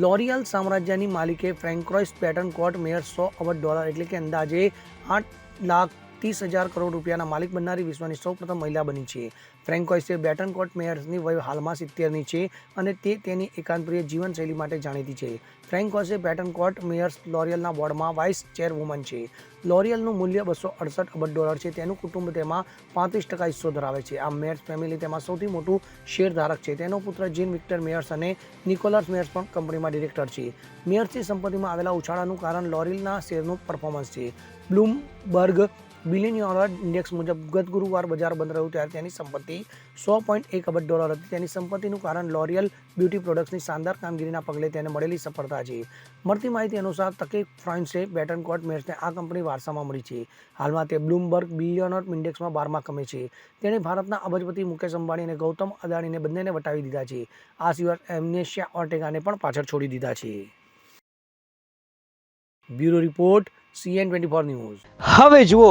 L'Oréal સામ્રાજ્યની માલિકે ફ્રેન્કોઇસ pattern કોટ mayor સો અબજ ડોલર એટલે કે અંદાજે આઠ લાખ ત્રીસ હજાર કરોડ રૂપિયાના માલિક બનનારી વિશ્વની સૌપ્રથમ મહિલા બની છે. ફ્રેન્કોઇસે બેટન કોટ મેયર્સની વય હાલમાં સિત્તેરની છે અને તે તેની એકાંતપ્રિય જીવનશૈલી માટે જાણીતી છે. ફ્રેન્કોઇસે બેટન કોટ મેયર્સ લોરિયલના બોર્ડમાં વાઇસ ચેરવુમન છે. લોરિયલનું મૂલ્ય બસો અડસઠ અબજ ડોલર છે. તેનું કુટુંબ તેમાં પાંત્રીસ ટકા હિસ્સો ધરાવે છે. આ મેયર્સ ફેમિલી તેમાં સૌથી મોટું શેરધારક છે. તેનો પુત્ર જીન વિક્ટર મેયર્સ અને નિકોલસ મેયર્સ પણ કંપનીમાં ડિરેક્ટર છે. મેયર્સની સંપત્તિમાં આવેલા ઉછાળાનું કારણ લોરિયલના શેરનું પરફોર્મન્સ છે. બ્લૂમબર્ગ બિલિયનિયર ઇન્ડેક્સ મુજબ ગત ગુરુવાર બજાર બંધ રહ્યું ત્યારે તેની સંપત્તિ સો પોઈન્ટ એક અબજ ડોલર હતી. તેની સંપત્તિનું કારણ લોરિયલ બ્યુટી પ્રોડક્ટ્સની શાનદાર કામગીરીના પગલે તેને મળેલી સફળતા છે. મળતી માહિતી અનુસાર તકે ફ્રાન્સે બેટન કોટ મેચને આ કંપની વારસામાં મળી છે. હાલમાં તે બ્લૂમબર્ગ બિલિયનર ઇન્ડેક્સમાં બારમાં કમે છે. તેણે ભારતના અબજપતિ મુકેશ અંબાણી અને ગૌતમ અદાણીને બંનેને વટાવી દીધા છે. આ સિવાય એમનેશિયા ઓર્ટેગાને પણ પાછળ છોડી દીધા છે. Bureau report CN twenty four news હવે જુઓ